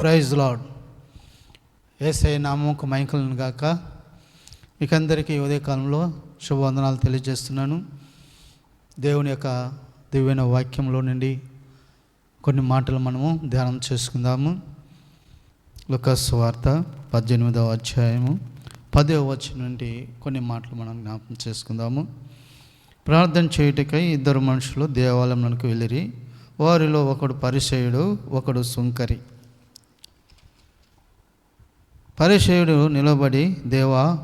Praise lord ఏసై నామకు మైకలను గాక. మీకందరికీ ఉదయకాలంలో శుభవందనాలు తెలియజేస్తున్నాను. దేవుని యొక్క దివ్యమైన వాక్యంలో నుండి కొన్ని మాటలు మనము ధ్యానం చేసుకుందాము. లుకస్ వార్త పద్దెనిమిదవ అధ్యాయము పదవ వచ్చిన నుండి కొన్ని మాటలు మనం జ్ఞాపకం చేసుకుందాము. ప్రార్థన చేయుటకై ఇద్దరు మనుషులు దేవాలయంలోకి వెళ్ళిరి. వారిలో ఒకడు పరిచయుడు ఒకడు సుంకరి. పరిచయుడు నిలబడి దేవా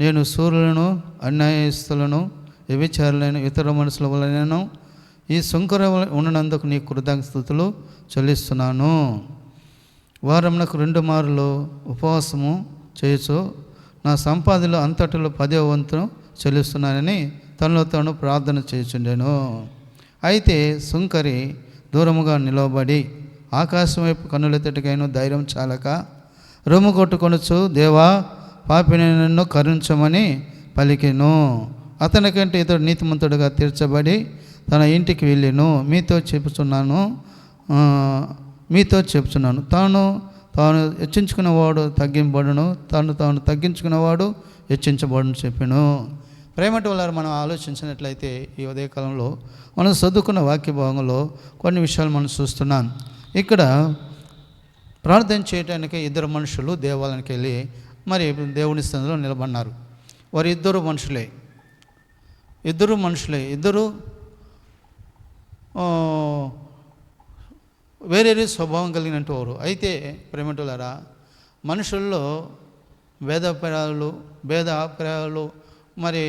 నేను సూర్యులను అన్యాయస్తులను వ్యభిచారులను ఇతర మనుషుల వలనను ఈ సుంకర ఉన్నందుకు నీ కృతజ్ఞతలు చెల్లిస్తున్నాను. వారమునకు రెండు మార్లు ఉపవాసము చేయొచ్చు నా సంపాదనలో అంతటిలో పదే వంతును చెల్లిస్తున్నానని తనలో తాను ప్రార్థన చేయుచుండెను. అయితే సుంకరి దూరముగా నిలవబడి ఆకాశం వైపు కన్నులెత్తటికైనా ధైర్యం చాలక రొమ్ము కొట్టుకొనొచ్చు దేవా పాపిని నన్ను కరుణించమని పలికెను. అతనికంటే ఇతడు నీతిమంతుడుగా తీర్చబడి తన ఇంటికి వెళ్ళాను. మీతో చెప్పుచున్నాను మీతో చెప్తున్నాను తాను తాను హెచ్చించుకున్నవాడు తగ్గింపబడును. తాను తాను తగ్గించుకున్నవాడు హెచ్చించబడును చెప్పాను. ప్రేమటి వాళ్ళు మనం ఆలోచించినట్లయితే ఈ ఉదయకాలంలో మనం చదువుకున్న వాక్య భాగంలో కొన్ని విషయాలు మనం చూస్తున్నాం. ఇక్కడ ప్రార్థన చేయడానికి ఇద్దరు మనుషులు దేవాలయానికి వెళ్ళి మరి దేవుని స్థితిలో నిలబడినారు. వారి ఇద్దరు మనుషులే. ఇద్దరు మనుషులే. ఇద్దరు వేరే వేరే స్వభావం కలిగినట్టు వారు. అయితే ప్రేమటులారా మనుషుల్లో భేదాభిప్రాయాలు భేద మరి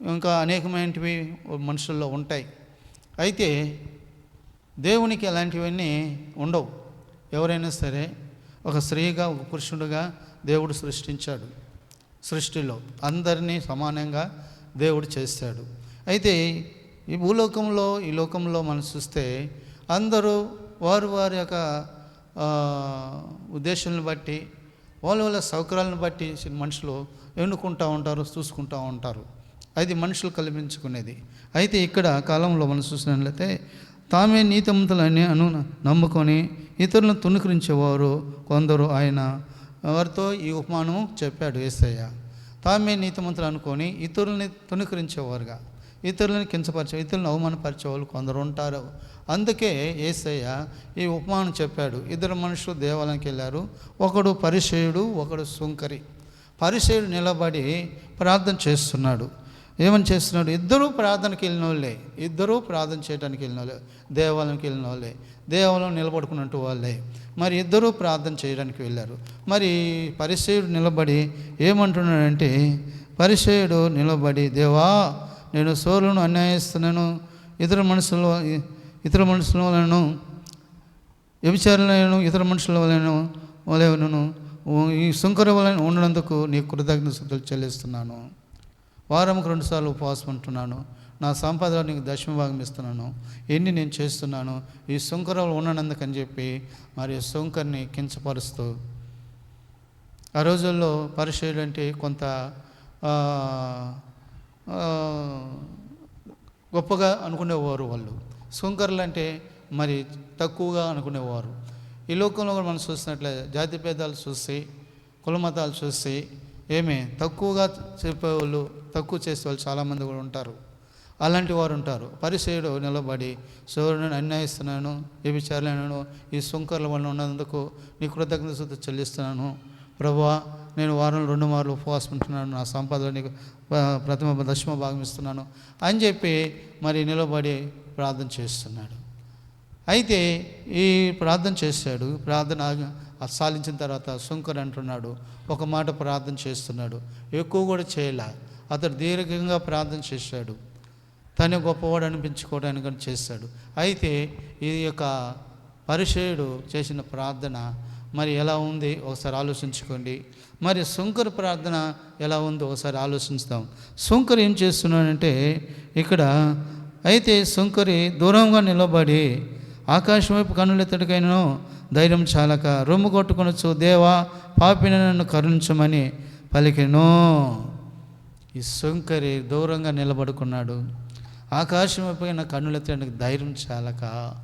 ఇంకా అనేకమైనవి మనుషుల్లో ఉంటాయి. అయితే దేవునికి అలాంటివన్నీ ఉండవు. ఎవరైనా సరే ఒక స్త్రీగా ఒక పురుషుడుగా దేవుడు సృష్టించాడు. సృష్టిలో అందరినీ సమానంగా దేవుడు చేస్తాడు. అయితే ఈ భూలోకంలో ఈ లోకంలో మనం చూస్తే అందరూ వారు వారి యొక్క ఉద్దేశాలను బట్టి వాళ్ళ వాళ్ళ సౌకర్యాలను బట్టి మనుషులు ఎన్నుకుంటూ ఉంటారు చూసుకుంటూ ఉంటారు. అది మనుషులు కల్పించుకునేది. అయితే ఇక్కడ కాలంలో మనం చూసినట్లయితే తామే నీతిమంతులని అను నమ్ముకొని ఇతరులను తుణుకరించేవారు కొందరు ఆయన. వారితో ఈ ఉపమానం చెప్పాడు ఏసయ్య. తామే నీతిమంతులు అనుకొని ఇతరులని తుణుకరించేవారుగా. ఇతరులను కించపరిచే ఇతరులను అవమానపరిచే వాళ్ళు కొందరు ఉంటారు. అందుకే ఏసయ్య ఈ ఉపమానం చెప్పాడు. ఇద్దరు మనుషులు దేవాలయానికి వెళ్ళారు. ఒకడు పరిచయుడు ఒకడు సుంకరి. పరిచయుడు నిలబడి ప్రార్థన చేస్తున్నాడు. ఏమని చేస్తున్నాడు? ఇద్దరూ ప్రార్థనకి వెళ్ళిన వాళ్ళే. ఇద్దరూ ప్రార్థన చేయడానికి వెళ్ళిన వాళ్ళే. దేవాలయంకి వెళ్ళిన వాళ్ళే. దేవాలయం నిలబడుకున్నట్టు వాళ్ళే. మరి ఇద్దరూ ప్రార్థన చేయడానికి వెళ్ళారు. మరి పరిచయుడు నిలబడి ఏమంటున్నాడంటే పరిచయుడు నిలబడి దేవా నేను సోరును అన్యాయిస్తున్నాను. ఇతర మనుషుల ఇతర మనుషుల వలన వ్యభిచారులను ఇతర మనుషుల వలన వలెను ఈ సుంకర వలన ఉన్నందుకు నీ కృతజ్ఞతలు చెల్లిస్తున్నాను. వారంకు రెండుసార్లు ఉపవాసం ఉంటున్నాను. నా సంపాదన నీకు దశమ భాగం ఇస్తున్నాను. ఎన్ని నేను చేస్తున్నాను? ఈ సుంకరలు ఉన్నందుకని చెప్పి మరి సుంకర్ని కించపరుస్తూ. ఆ రోజుల్లో పరిచయులు అంటే కొంత గొప్పగా అనుకునేవారు వాళ్ళు. సుంకర్లు అంటే మరి తక్కువగా అనుకునేవారు. ఈ లోకంలో కూడా మనం చూసినట్లే జాతి భేదాలు చూసి కుల మతాలు చూసి ఏమి? తక్కువగా చెప్పేవాళ్ళు తక్కువ చేసేవాళ్ళు చాలామంది కూడా ఉంటారు. అలాంటి వారు ఉంటారు. పరిసేయుడు నిలబడి సూర్యుని అన్యాయిస్తున్నాను ఏ విచారణను ఈ సుంకర్ల వలన ఉన్నందుకు నీ కృతజ్ఞత చెల్లిస్తున్నాను. ప్రభువా నేను వారంలో రెండు మార్లు ఉపవాసం ఉంటున్నాను. నా సంపాదన నీకు ప్రథమ దశమ భాగం ఇస్తున్నాను. అని చెప్పి మరి నిలబడి ప్రార్థన చేస్తున్నాడు. అయితే ఈ ప్రార్థన చేశాడు. ప్రార్థన సాధించిన తర్వాత శంకర్ అంటున్నాడు ఒక మాట ప్రార్థన చేస్తున్నాడు ఎక్కువ కూడా చేయలే. అతడు దీర్ఘంగా ప్రార్థన చేశాడు. తను గొప్పవాడు అనిపించుకోవడానికి అని చేశాడు అయితే ఈ యొక్క పరిచయుడు చేసిన ప్రార్థన మరి ఎలా ఉంది? ఒకసారి ఆలోచించుకోండి. మరి శంకర్ ప్రార్థన ఎలా ఉందో ఒకసారి ఆలోచిస్తాం. శంకర్ ఏం చేస్తున్నాడంటే ఇక్కడ అయితే శంకరి దూరంగా నిలబడి ఆకాశం వైపు కనులెత్తడికైనను ధైర్యం చాలక రొమ్ము కొట్టుకొనొచ్చు. దేవా పాపిని నన్ను కరుణించమని పలికెను. ఈ శంకరి దూరంగా నిలబడుకున్నాడు. ఆకాశం పైన కన్నులెత్తడానికి ధైర్యం చాలక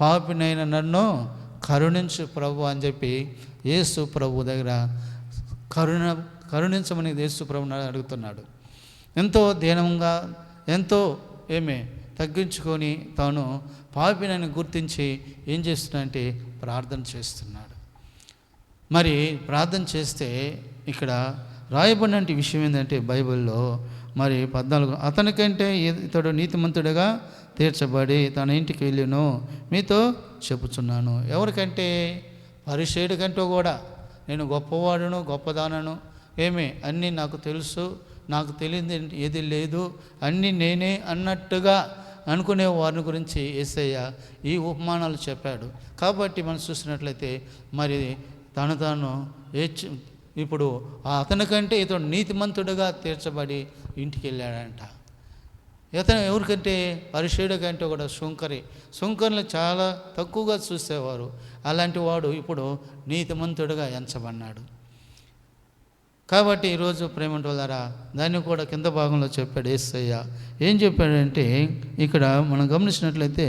పాపినైన నన్ను కరుణించు ప్రభు అని చెప్పి యేసు ప్రభు దగ్గర కరుణ కరుణించమని యేసు ప్రభు అడుగుతున్నాడు. ఎంతో దీనంగా ఎంతో ఏమే తగ్గించుకొని తాను పాపినని గుర్తించి ఏం చేస్తున్నాడంటే ప్రార్థన చేస్తున్నాడు. మరి ప్రార్థన చేస్తే ఇక్కడ రాయబడినటువంటి విషయం ఏంటంటే బైబిల్లో మరి పద్నాలుగు అతనికంటే ఇతడు నీతిమంతుడిగా తీర్చబడి తన ఇంటికి వెళ్ళాను మీతో చెప్పుచున్నాను. ఎవరికంటే? పరిశేడు కంటే కూడా. నేను గొప్పవాడును గొప్పదానను. ఏమి? అన్నీ నాకు తెలుసు నాకు తెలియదు ఏది లేదు. అన్నీ నేనే అన్నట్టుగా అనుకునే వారిని గురించి ఏసయ్య ఈ ఉపమానాలు చెప్పాడు. కాబట్టి మనం చూసినట్లయితే మరి తను తాను ఏచి ఇప్పుడు అతనికంటే ఇతడు నీతిమంతుడుగా తీర్చబడి ఇంటికి వెళ్ళాడంట. ఇతను ఎవరికంటే? పరిశేడు కంటే కూడా శుంకరి శుంకర్ని చాలా తక్కువగా చూసేవారు. అలాంటి వాడు ఇప్పుడు నీతిమంతుడుగా ఎంచబడినాడు. కాబట్టి ఈరోజు ప్రేమంట వాళ్ళారా దాన్ని కూడా కింద భాగంలో చెప్పాడు ఏసయ్య. ఏం చెప్పాడంటే ఇక్కడ మనం గమనించినట్లయితే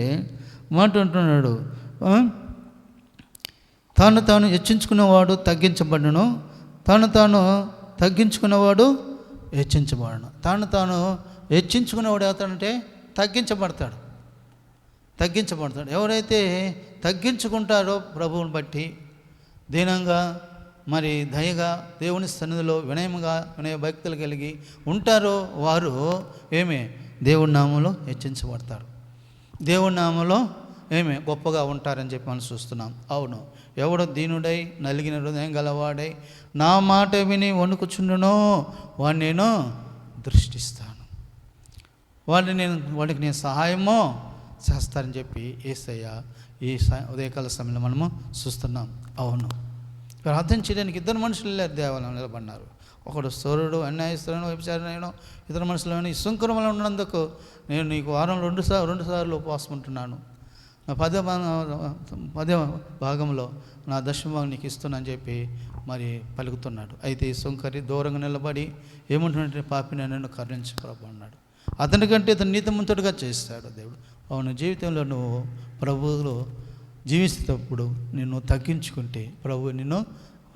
మాట అంటున్నాడు తాను తాను హెచ్చించుకున్నవాడు తగ్గించబడును తాను తాను తగ్గించుకున్నవాడు హెచ్చించబడను. తాను తాను హెచ్చించుకునేవాడు అవుతాడంటే తగ్గించబడతాడు. తగ్గించబడతాడు. ఎవరైతే తగ్గించుకుంటారో ప్రభువుని బట్టి దీనంగా మరి దయగా దేవుని సన్నిధిలో వినయముగా వినయ భక్తులు కలిగి ఉంటారో వారు ఏమి? దేవుడి నామంలో హెచ్చించబడతారు. దేవుడి నామంలో ఏమి? గొప్పగా ఉంటారని చెప్పి మనం చూస్తున్నాం. అవును. ఎవడు దీనుడై నలిగిన హృదయం గలవాడై నా మాట విని వణుకుచుండునో వాడిని నేను దృష్టిస్తాను. వాడిని నేను వాడికి నేను సహాయమో చేస్తానని చెప్పి ఏసయ్య ఈ ఉదయకాల సమయంలో మనము చూస్తున్నాం. అవును. ప్రార్థన చేయడానికి ఇద్దరు మనుషులు వెళ్ళారు దేవాలయం నిలబడినారు. ఒకడు సూర్యుడు అన్యాయస్తులను వ్యభిచారణ ఇతర మనుషులను ఈ సుంకరములో ఉన్నందుకు నేను నీకు వారం రెండు సార్లు రెండు సార్లు ఉపవాసం ఉంటున్నాను. నా పదే పదే భాగంలో నా దశమభాగం నీకు నీకు ఇస్తున్నానని చెప్పి మరి పలుకుతున్నాడు. అయితే ఈ సుంకరి దూరంగా నిలబడి ఏమంటున్నట్టు పాపిని నన్ను కరుణించి ప్రభు అన్నాడు. అతనికంటే ఇతను నీతిమంతుడిగా చేస్తాడు దేవుడు. అవును జీవితంలో నువ్వు ప్రభువులో జీవిస్తేటప్పుడు నిన్ను తగ్గించుకుంటే ప్రభు నిన్ను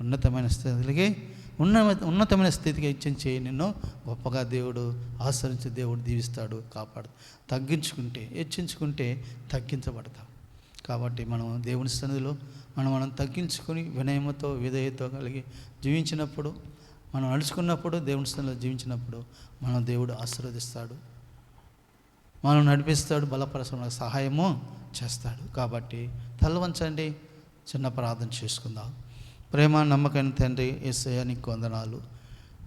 ఉన్నతమైన స్థితికి ఉన్న ఉన్నతమైన స్థితికి ఇచ్చించి నిన్ను గొప్పగా దేవుడు ఆశ్రయించి దేవుడు దీవిస్తాడు కాపాడు. తగ్గించుకుంటే హెచ్చించుకుంటే తగ్గించబడతాం. కాబట్టి మనం దేవుని సన్నిధిలో మనం మనం తగ్గించుకొని వినయమతో విధేయతో కలిగి జీవించినప్పుడు మనం నడుచుకున్నప్పుడు దేవుని స్థానంలో జీవించినప్పుడు మనం దేవుడు ఆశీర్వదిస్తాడు. మనం నడిపిస్తాడు బలపరచడం సహాయము చేస్తాడు. కాబట్టి తలవంచండి చిన్న ప్రార్థన చేసుకుందాం. ప్రేమ నమ్మకమైన తండ్రి ఏసయ్య నీకు వందనాలు.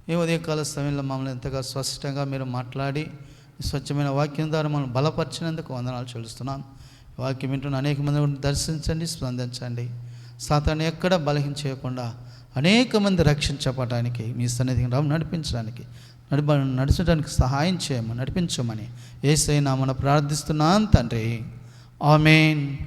ఈ ఉదయకాల సమయంలో మమ్మల్ని ఎంతగా స్పష్టంగా మీరు మాట్లాడి స్వచ్ఛమైన వాక్యం ద్వారా మనం బలపరిచినందుకు వందనాలు చెల్లిస్తున్నాం. వాక్యం వింటున్న అనేక మంది దర్శించండి స్పందించండి. సాతాన్ని ఎక్కడ బలహీన చేయకుండా అనేక మంది రక్షించబడడానికి మీ సన్నిధిని రావు నడిపించడానికి నడిప నడిచడానికి సహాయం చేయమని నడిపించమని ఏసైనా మనం ప్రార్థిస్తున్నాను తండ్రి. ఆమెన్.